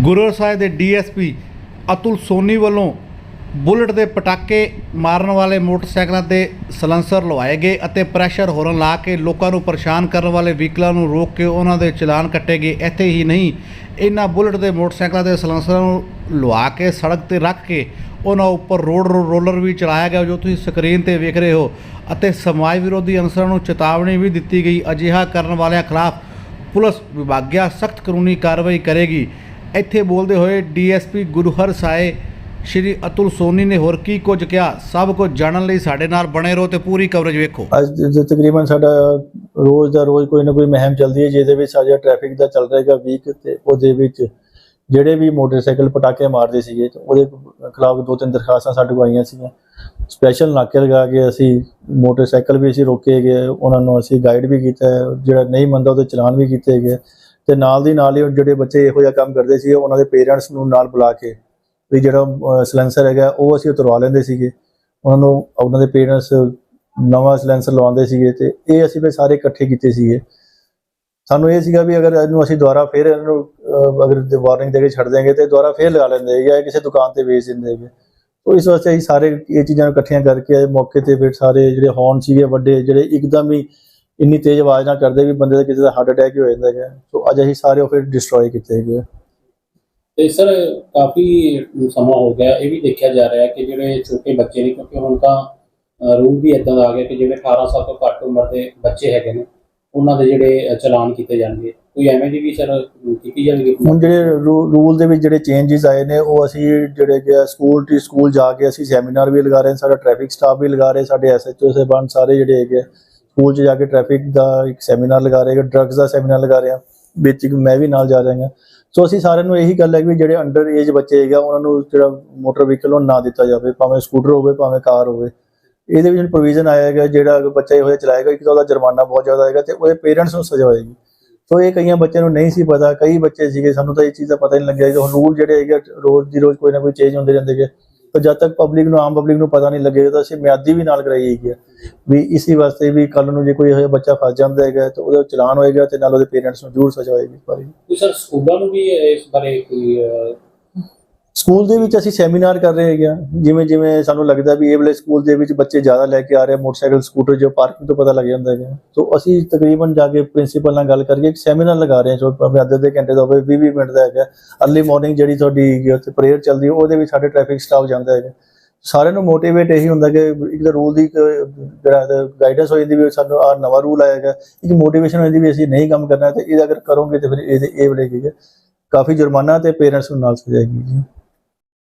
ਗੁਰੂ ਸਾਹਿਬ ਦੇ ਡੀਐਸਪੀ ਅਤੁਲ ਸੋਨੀ ਵੱਲੋਂ ਬੁਲਟ ਦੇ ਪਟਾਕੇ ਮਾਰਨ ਵਾਲੇ ਮੋਟਰਸਾਈਕਲਾਂ ਤੇ ਸਲੈਂਸਰ ਲਵਾਏ ਗਏ ਅਤੇ ਪ੍ਰੈਸ਼ਰ ਹੋਰਨ ਲਾ ਕੇ ਲੋਕਾਂ ਨੂੰ ਪਰੇਸ਼ਾਨ ਕਰਨ ਵਾਲੇ ਵਹੀਕਲਾਂ ਨੂੰ ਰੋਕ ਕੇ ਉਹਨਾਂ ਦੇ ਚਲਾਨ ਕੱਟੇ ਗਏ। ਇੱਥੇ ਹੀ ਨਹੀਂ, ਇਹਨਾਂ ਬੁਲਟ ਦੇ ਮੋਟਰਸਾਈਕਲਾਂ ਦੇ ਸਲੈਂਸਰਾਂ ਨੂੰ ਲਵਾ ਕੇ ਸੜਕ ਤੇ ਰੱਖ ਕੇ ਉਹਨਾਂ ਉੱਪਰ ਰੋਡ ਰੋ- ਰੋਲਰ ਵੀ ਚਲਾਇਆ ਗਿਆ, ਜੋ ਤੁਸੀਂ ਸਕਰੀਨ ਤੇ ਵੇਖ ਰਹੇ ਹੋ ਅਤੇ ਸਮਾਜ ਵਿਰੋਧੀ ਅਨਸਰਾਂ ਨੂੰ ਚੇਤਾਵਨੀ ਵੀ ਦਿੱਤੀ ਗਈ। ਅਜਿਹਾ ਕਰਨ ਵਾਲਿਆਂ ਖਿਲਾਫ ਪੁਲਿਸ ਵਿਭਾਗਿਆ ਸਖਤ ਕਾਨੂੰਨੀ ਕਾਰਵਾਈ ਕਰੇਗੀ। ਇੱਥੇ ਬੋਲਦੇ ਹੋਏ ਡੀਐਸਪੀ ਗੁਰੂਹਰ ਸਾਏ ਸ਼੍ਰੀ ਅਤੁਲ ਸੋਨੀ ਨੇ ਹੋਰ ਕੀ ਕੁਝ ਕਿਹਾ? ਸਭ ਕੁਝ ਜਾਣਨ ਲਈ ਸਾਡੇ ਨਾਲ ਬਣੇ ਰਹੋ ਤੇ ਪੂਰੀ ਕਵਰੇਜ ਵੇਖੋ। ਅੱਜ ਤ- ਤਕਰੀਬਨ ਸਾਡਾ ਰੋਜ਼ ਦਾ ਰੋਜ਼ ਕੋਈ ਨਾ ਕੋਈ ਮਹਿਮ ਚੱਲਦੀ ਹੈ, ਜਿਹਦੇ ਵਿੱਚ ਸਾਡਾ ਟ੍ਰੈਫਿਕ ਦਾ ਚੱਲ ਰਿਹਾਗਾ ਵੀਕ ਤੇ ਉਹਦੇ ਵਿੱਚ ਜਿਹੜੇ ਵੀ ਮੋਟਰਸਾਈਕਲ ਪਟਾਕੇ ਮਾਰਦੇ ਸੀਗੇ, ਤੇ ਉਹਦੇ ਖਿਲਾਫ ਦੋ ਤਿੰਨ ਦਰਖਾਸਤਾਂ ਸਾਡੇ ਕੋਲ ਆਈਆਂ ਸੀਗੀਆਂ। ਸਪੈਸ਼ਲ ਨਾਕੇ ਲਗਾ ਕੇ ਅਸੀਂ ਮੋਟਰਸਾਈਕਲ ਵੀ ਅਸੀਂ ਰੋਕੇ ਗਏ, ਉਹਨਾਂ ਨੂੰ ਅਸੀਂ ਗਾਈਡ ਵੀ ਕੀਤਾ ਹੈ। ਜਿਹੜਾ ਨਹੀਂ ਮੰਨਦਾ ਉਹਦੇ ਚਲਾਨ ਵੀ ਕੀਤੇ ਗਏ। ਤੇ ਨਾਲ ਦੀ ਨਾਲ ਹੀ ਜਿਹੜੇ ਬੱਚੇ ਇਹੋ ਜਿਹਾ ਕੰਮ ਕਰਦੇ ਸੀਗੇ, ਉਹਨਾਂ ਦੇ ਪੇਰੈਂਟਸ ਨੂੰ ਨਾਲ ਬੁਲਾ ਕੇ ਵੀ ਜਿਹੜਾ ਸਲੈਂਸਰ ਹੈਗਾ, ਉਹ ਅਸੀਂ ਉਤਰਵਾ ਲੈਂਦੇ ਸੀਗੇ। ਉਹਨਾਂ ਨੂੰ, ਉਹਨਾਂ ਦੇ ਪੇਰੈਂਟਸ ਨਵਾਂ ਸਲੈਂਸਰ ਲਵਾਉਂਦੇ ਸੀਗੇ ਤੇ ਇਹ ਅਸੀਂ ਵੀ ਸਾਰੇ ਇਕੱਠੇ ਕੀਤੇ ਸੀਗੇ। ਸਾਨੂੰ ਇਹ ਸੀਗਾ ਵੀ ਅਗਰ ਇਹਨੂੰ ਅਸੀਂ ਦੁਬਾਰਾ ਫਿਰ ਇਹਨੂੰ ਅਗਰ ਵਾਰਨਿੰਗ ਦੇ ਕੇ ਛੱਡ ਦਿਆਂਗੇ ਤੇ ਦੁਬਾਰਾ ਫਿਰ ਲਗਾ ਲੈਂਦੇ ਜਾਂ ਕਿਸੇ ਦੁਕਾਨ ਤੇ ਵੇਚ ਦਿੰਦੇ ਹੈਗੇ। ਤੋ ਇਸ ਵਾਸਤੇ ਅਸੀਂ ਸਾਰੇ ਇਹ ਚੀਜ਼ਾਂ ਨੂੰ ਇਕੱਠੀਆਂ ਕਰਕੇ ਮੌਕੇ ਤੇ ਫਿਰ ਸਾਰੇ ਜਿਹੜੇ ਹੌਰਨ ਸੀਗੇ, ਵੱਡੇ ਜਿਹੜੇ ਇੱਕਦਮ ਹੀ ਇੰਨੀ ਤੇਜ਼ ਆਵਾਜ਼ ਨਾਲ ਕਰਦੇ ਵੀ ਬੰਦੇ ਦਾ ਕਿਸੇ ਦਾ ਹਾਰਟ ਅਟੈਕ ਹੀ ਹੋ ਜਾਂਦਾ ਹੈਗਾ। ਸੋ ਅੱਜ ਅਸੀਂ ਸਾਰੇ ਉਹ ਫਿਰ ਡਿਸਟਰੋਏ ਕੀਤੇ ਹੈਗੇ ਆ। ਤੇ ਸਰ ਕਾਫੀ ਸਮਾਂ ਹੋ ਗਿਆ ਇਹ ਵੀ ਦੇਖਿਆ ਜਾ ਰਿਹਾ ਹੈ ਕਿ ਜਿਹੜੇ ਛੋਟੇ ਬੱਚੇ ਨੇ ਕਿਉਂਕਿ ਹੁਣ ਤਾਂ ਰੂਲ ਵੀ ਇਦਾਂ ਦਾ ਆ ਗਿਆ ਕਿ ਜਿਹੜੇ 18 ਸਾਲ ਤੋਂ ਘੱਟ ਉਮਰ ਦੇ ਬੱਚੇ ਹੈਗੇ ਨੇ ਉਹਨਾਂ ਦੇ ਜਿਹੜੇ ਅ, ਚਲਾਨ ਕੀਤੇ ਜਾਣਗੇ। ਕੋਈ ਐਵੇਂ ਦੀ ਵੀ ਸਰ ਕੀਤੀ ਜਾਵੇਗੀ? ਹੁਣ ਜਿਹੜੇ ਰੂਲ ਦੇ ਵਿੱਚ ਜਿਹੜੇ ਚੇਂਜਸ ਆਏ ਨੇ ਉਹ ਅਸੀਂ ਜਿਹੜੇ ਕਿ ਸਕੂਲ ਟੂ ਸਕੂਲ ਜਾ ਕੇ ਅਸੀਂ ਸੈਮੀਨਾਰ ਵੀ ਲਗਾ ਰਹੇ ਹਾਂ ਸਾਡਾ ਟ੍ਰੈਫਿਕ ਸਟਾਫ ਵੀ ਲਗਾ ਰਹੇ ਸਾਡੇ ਐਸਐਚਓ ਸਾਹਿਬਾਨ ਸਾਰੇ ਜਿਹੜੇ ਹੈਗੇ ਆ, ਸਕੂਲ 'ਚ ਜਾ ਕੇ ਟ੍ਰੈਫਿਕ ਦਾ ਇੱਕ ਸੈਮੀਨਾਰ ਲਗਾ ਰਹੇ ਹਾਂ ਡਰੱਗਸ ਦਾ ਸੈਮੀਨਾਰ ਲਗਾ ਰਹੇ ਹਾਂ ਵਿੱਚ ਮੈਂ ਵੀ ਨਾਲ ਜਾ ਰਿਹਾ ਹਾਂ। ਸੋ ਅਸੀਂ ਸਾਰਿਆਂ ਨੂੰ ਇਹੀ ਗੱਲ ਹੈ ਕਿ ਜਿਹੜੇ ਅੰਡਰ ਏਜ ਬੱਚੇ ਹੈਗਾ ਉਹਨਾਂ ਨੂੰ ਜਿਹੜਾ ਮੋਟਰ ਵਹੀਕਲ ਉਹ ਨਾ ਦਿੱਤਾ ਜਾਵੇ, ਭਾਵੇਂ ਸਕੂਟਰ ਹੋਵੇ, ਭਾਵੇਂ ਕਾਰ ਹੋਵੇ। ਇਹਦੇ ਵਿੱਚ ਪ੍ਰੋਵੀਜ਼ਨ ਆਇਆ ਹੈਗਾ, ਜਿਹੜਾ ਬੱਚਾ ਇਹੋ ਜਿਹਾ ਚਲਾਏਗਾ, ਇੱਕ ਤਾਂ ਉਹਦਾ ਜੁਰਮਾਨਾ ਬਹੁਤ ਜ਼ਿਆਦਾ ਆਏਗਾ ਤੇ ਉਹਦੇ ਪੇਰੈਂਟਸ ਨੂੰ ਸਜ਼ਾ ਹੋਏਗੀ। ਸੋ ਇਹ ਕਈਆਂ ਬੱਚਿਆਂ ਨੂੰ ਨਹੀਂ ਸੀ ਪਤਾ, ਕਈ ਬੱਚੇ ਸੀਗੇ, ਸਾਨੂੰ ਤਾਂ ਇਹ ਚੀਜ਼ ਦਾ ਪਤਾ ਨਹੀਂ ਲੱਗਿਆ ਕਿ ਰੂਲ ਜਿਹੜੇ ਹੈਗੇ ਰੋਜ਼ ਦੀ ਰੋਜ਼ ਕੋਈ ਨਾ ਕੋਈ ਚੇਂਜ ਹੁੰਦੇ ਰਹਿੰਦੇ ਹੈਗੇ। ਤਾਂ ਜਦ ਤੱਕ ਪਬਲਿਕ ਨੂੰ, ਆਮ ਪਬਲਿਕ ਨੂੰ ਪਤਾ ਨਹੀਂ ਲੱਗੇਗਾ ਤਾਂ ਅਸੀਂ ਮਿਆਦੀ ਵੀ ਨਾਲ ਕਰਾਈ ਹੈਗੀ ਆ ਵੀ ਇਸੇ ਵਾਸਤੇ ਵੀ ਕੱਲ ਨੂੰ ਜੇ ਕੋਈ ਇਹੋ ਜਿਹਾ ਬੱਚਾ ਫਸ ਜਾਂਦਾ ਹੈਗਾ, ਤਾਂ ਉਹਦਾ ਚਲਾਨ ਹੋਏਗਾ ਤੇ ਨਾਲ ਉਹਦੇ ਪੇਰੈਂਟਸ ਨੂੰ ਜ਼ਰੂਰ ਸਜ਼ਾ ਹੋਏਗੀ ਇਸ ਸਰ, ਸਕੂਲਾਂ ਨੂੰ ਵੀ ਇਸ ਬਾਰੇ ਕੋਈ ਸਕੂਲ ਦੇ ਵਿੱਚ ਅਸੀਂ ਸੈਮੀਨਾਰ ਕਰ ਰਹੇ ਹੈਗੇ ਆ। ਜਿਵੇਂ ਜਿਵੇਂ ਸਾਨੂੰ ਲੱਗਦਾ ਵੀ ਇਹ ਵਾਲੇ ਸਕੂਲ ਦੇ ਵਿੱਚ ਬੱਚੇ ਜ਼ਿਆਦਾ ਲੈ ਕੇ ਆ ਰਹੇ ਆ, ਮੋਟਰਸਾਈਕਲ ਸਕੂਟਰ ਜੋ ਪਾਰਕਿੰਗ ਤੋਂ ਪਤਾ ਲੱਗ ਜਾਂਦਾ ਹੈਗਾ। ਸੋ ਅਸੀਂ ਤਕਰੀਬਨ ਜਾ ਕੇ ਪ੍ਰਿੰਸੀਪਲ ਨਾਲ ਗੱਲ ਕਰਕੇ ਇੱਕ ਸੈਮੀਨਾਰ ਲਗਾ ਰਹੇ ਹਾਂ। ਜੋ ਭਾਵੇਂ ਅੱਧੇ ਅੱਧੇ ਘੰਟੇ ਦਾ ਹੋਵੇ 20 20 ਮਿੰਟ ਦਾ ਹੈਗਾ। ਅਰਲੀ ਮਾਰਨਿੰਗ ਜਿਹੜੀ ਤੁਹਾਡੀ ਉੱਥੇ ਪ੍ਰੇਅਰ ਚੱਲਦੀ ਉਹਦੇ ਵਿੱਚ ਸਾਡੇ ਟ੍ਰੈਫਿਕ ਸਟਾਫ ਜਾਂਦਾ ਹੈਗਾ। ਸਾਰਿਆਂ ਨੂੰ ਮੋਟੀਵੇਟ ਇਹੀ ਹੁੰਦਾ ਕਿ ਇੱਕ ਤਾਂ ਰੂਲ ਦੀ ਇੱਕ ਜਿਹੜਾ ਗਾਈਡੈਂਸ ਹੋ ਜਾਂਦੀ ਵੀ ਸਾਨੂੰ ਆ ਨਵਾਂ ਰੂਲ ਆਇਆ ਹੈਗਾ। ਇੱਕ ਮੋਟੀਵੇਸ਼ਨ ਹੋ ਜਾਂਦੀ ਵੀ ਅਸੀਂ ਨਹੀਂ ਕੰਮ ਕਰਨਾ ਤੇ ਇਹ ਅਗਰ ਕਰੋਗੇ ਤੇ ਫਿਰ ਇਹਦੇ ਇਹ ਵਾਲੇ ਕੀ ਹੈ ਕਾਫੀ ਜੁਰਮਾਨਾ ਤੇ ਪੇਰੈਂਟਸ ਨੂੰ ਨਾਲ ਸਜਾਏਗੀ ਜੀ।